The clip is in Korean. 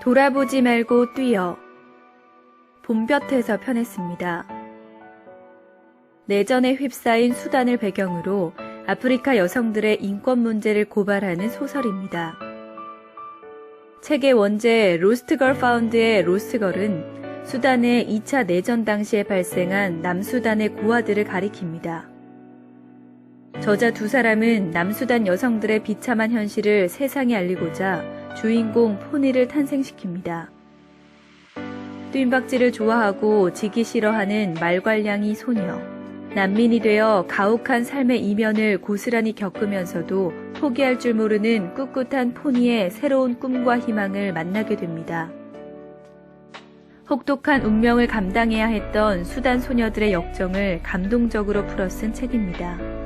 돌아보지 말고 뛰어. 봄볕에서 편했습니다. 내전에 휩싸인 수단을 배경으로 아프리카 여성들의 인권 문제를 고발하는 소설입니다. 책의 원제 로스트걸 파운드의 로스트걸은 수단의 2차 내전 당시에 발생한 남수단의 고아들을 가리킵니다. 저자 두 사람은 남수단 여성들의 비참한 현실을 세상에 알리고자 주인공 포니를 탄생시킵니다. 뜀박질을 좋아하고 지기 싫어하는 말괄량이 소녀. 난민이 되어 가혹한 삶의 이면을 고스란히 겪으면서도 포기할 줄 모르는 꿋꿋한 포니의 새로운 꿈과 희망을 만나게 됩니다. 혹독한 운명을 감당해야 했던 수단 소녀들의 역정을 감동적으로 풀어쓴 책입니다.